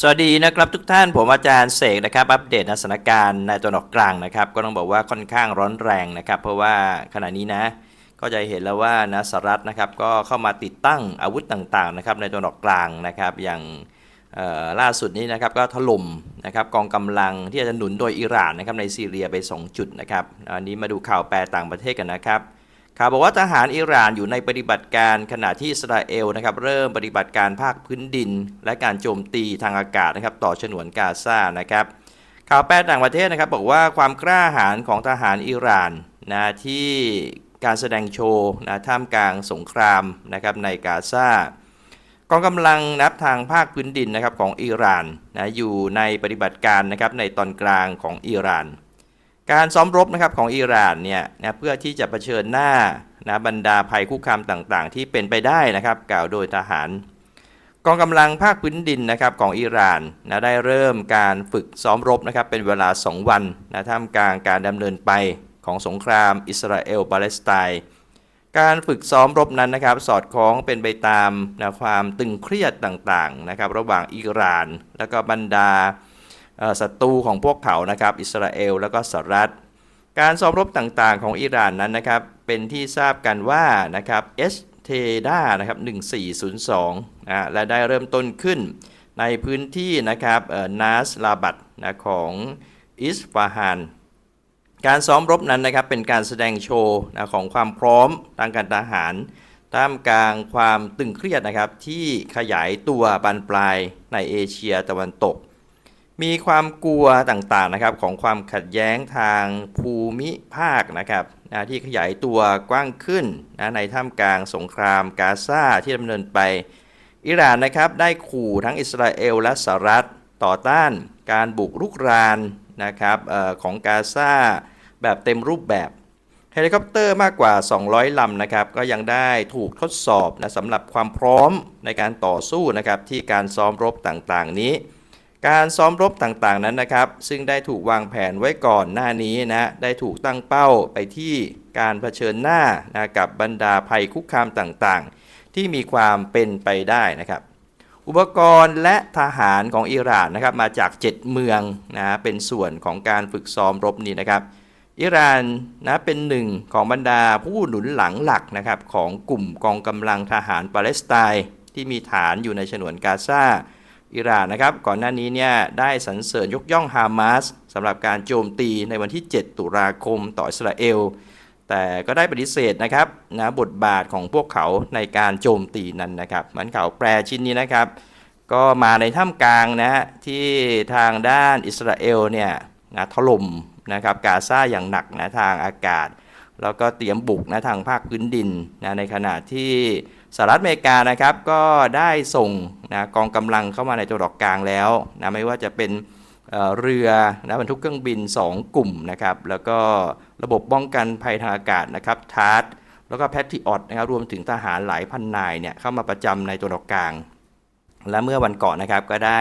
สวัสดีนะครับทุกท่านผมอาจารย์เสกนะครับอัปเดตสถานการณ์ในตะวันออกกลางนะครับ ก็ต้องบอกว่าค่อนข้างร้อนแรงนะครับ เพราะว่าขณะนี้นะก็จะเห็นแล้วว่านะสหรัฐนะครับก็เข้ามาติดตั้งอาวุธต่างๆนะครับในตะวันออกกลางนะครับ อย่างล่าสุดนี้นะครับก็ถล่มนะครับกองกำลังที่จะหนุนโดยอิหร่านนะครับในซีเรียไป 2 จุดนะครับอันนี้มาดูข่าวแปลต่างประเทศกันนะครับ ข่าวบอกว่าทหารอิหร่านอยู่ในปฏิบัติการขณะที่อิสราเอลนะครับเริ่มปฏิบัติการภาคพื้นดิน และการโจมตีทางอากาศนะครับต่อฉนวนกาซานะครับข่าวแปลต่างประเทศนะครับบอกว่าความกล้าหาญของทหารอิหร่านนะที่การแสดงโชว์นะท่ามกลางสงครามนะครับในกาซากองกำลังนับทางภาคพื้นดินนะครับของอิหร่านนะอยู่ในปฏิบัติการนะครับในตอนกลางของอิหร่าน การซ้อมรบนะครับของอิหร่านเนี่ยนะเพื่อที่จะเผชิญหน้านะบรรดาภัยคุกคามต่างๆ ที่เป็นไปได้นะครับ กล่าวโดยทหาร กองกำลังภาคพื้นดินนะครับของอิหร่านนะได้เริ่มการฝึกซ้อมรบนะครับเป็นเวลา 2 วันนะท่ามกลางการดำเนินไปของสงครามอิสราเอลปาเลสไตน์การฝึกซ้อมรบนั้นนะครับ สอดคล้องเป็นไปตามนะความตึงเครียดต่างๆนะครับ ระหว่างอิหร่าน แล้วก็บรรดา ศัตรูของพวกเขานะครับอิสราเอลแล้วก็สหรัฐ การซ้อมรบต่างๆของอิหร่านนั้นนะครับเป็นที่ทราบกันว่านะครับเอสเทดานะครับ1402นะและได้เริ่มต้นขึ้นในพื้นที่นะครับนาสลาบัดนะของอิสฟาฮานการซ้อมรบนั้นนะครับเป็นการแสดงโชว์นะของความพร้อมทางการทหารท่ามกลางความตึงเครียดนะครับที่ขยายตัวบานปลายในเอเชียตะวันตก มีความกลัวต่างๆนะครับของความขัดแย้งทางภูมิภาคนะครับนะที่ขยายตัวกว้างขึ้นนะในท่ามกลางสงครามกาซาที่ดำเนินไปอิหร่านนะครับได้ขู่ทั้งอิสราเอลและสหรัฐต่อต้านการบุกรุกรานนะครับออของกาซาแบบเต็มรูปแบบเฮลิคอปเตอร์มากกว่า 200 ลำนะครับก็ยังได้ถูกทดสอบนะสำหรับความพร้อมในการต่อสู้นะครับที่การซ้อมรบต่างๆนี้ การซ้อมรบต่างๆนั้นนะครับ ซึ่งได้ถูกวางแผนไว้ก่อนหน้านี้นะได้ถูกตั้งเป้าไปที่การเผชิญหน้านะกับบรรดาภัยคุกคามต่างๆ ที่มีความเป็นไปได้นะครับ อุปกรณ์และทหารของอิหร่านนะครับมาจาก 7 เมืองนะเป็นส่วนของการฝึกซ้อมรบนี้นะครับ อิหร่านนะเป็นหนึ่งของบรรดาผู้หนุนหลังหลักนะครับของกลุ่มกองกำลังทหารปาเลสไตน์ที่มีฐานอยู่ในฉนวนกาซา อิหร่านนะครับ ก่อนหน้านี้เนี่ยได้สรรเสริญยกย่องฮามาสสำหรับการโจมตีในวันที่ 7 ตุลาคมต่ออิสราเอล แต่ก็ได้ปฏิเสธนะครับนะบทบาทของพวกเขาในการโจมตีนั้นนะครับมันเขาแปลชิ้นนี้นะครับ ก็มาในท่ามกลางนะฮะที่ทางด้านอิสราเอลเนี่ยนะถล่มนะครับกาซาอย่างหนักนะทางอากาศ แล้วก็เตรียมบุกนะทางภาคพื้นดินนะในขณะที่ สหรัฐอเมริกานะครับก็ได้ส่งนะกองกำลังเข้ามาในตัวดอกกลางแล้วนะไม่ว่าจะเป็นเรือนะบรรทุกเครื่องบิน 2 กลุ่มนะครับแล้วก็ระบบป้องกันภัยทางอากาศนะครับทาร์แล้วก็แพทริออตนะครับรวมถึงทหารหลายพันนายเนี่ยเข้ามาประจำในตัวดอกกลาง และเมื่อวันก่อนนะครับก็ได้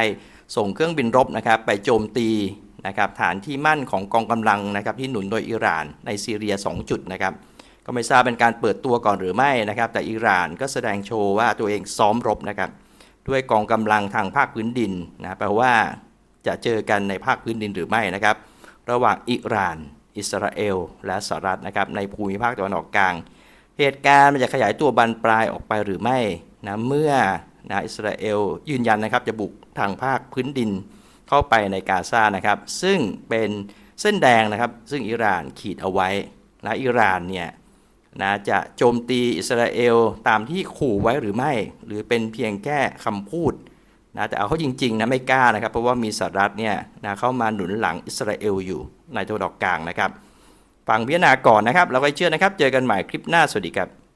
ส่งเครื่องบินรบนะครับไปโจมตีนะครับฐานที่มั่นของกองกำลังนะครับที่หนุนโดยอิหร่านในซีเรีย 2 จุดนะครับ ก็ไม่ทราบเป็นการเปิดตัวก่อนหรือไม่นะครับ แต่อิหร่านก็แสดงโชว์ว่าตัวเองซ้อมรบนะครับ ด้วยกองกำลังทางภาคพื้นดินนะแปลว่าจะเจอกันในภาคพื้นดินหรือไม่นะครับ ระหว่างอิหร่าน อิสราเอล และสหรัฐนะครับในภูมิภาคตะวันออกกลาง เหตุการณ์มันจะขยายตัวบานปลายออกไปหรือไม่นะเมื่อนะอิสราเอลยืนยันนะครับจะบุกทางภาคพื้นดินเข้าไปในกาซานะครับ ซึ่งเป็นเส้นแดงนะครับ ซึ่งอิหร่านขีดเอาไว้นะอิหร่านเนี่ย นะจะโจมตีอิสราเอลตามที่ขู่ไว้หรือไม่ หรือเป็นเพียงแค่คำพูดนะแต่เอาเขาจริงๆนะไม่กล้านะครับ เพราะว่ามีสหรัฐเนี่ยนะเข้ามาหนุนหลังอิสราเอลอยู่ในตัวดออกกลางนะครับ ฟังพิจารณาก่อนนะครับ เราไปเชื่อนะครับ เจอกันใหม่คลิปหน้าสวัสดีครับ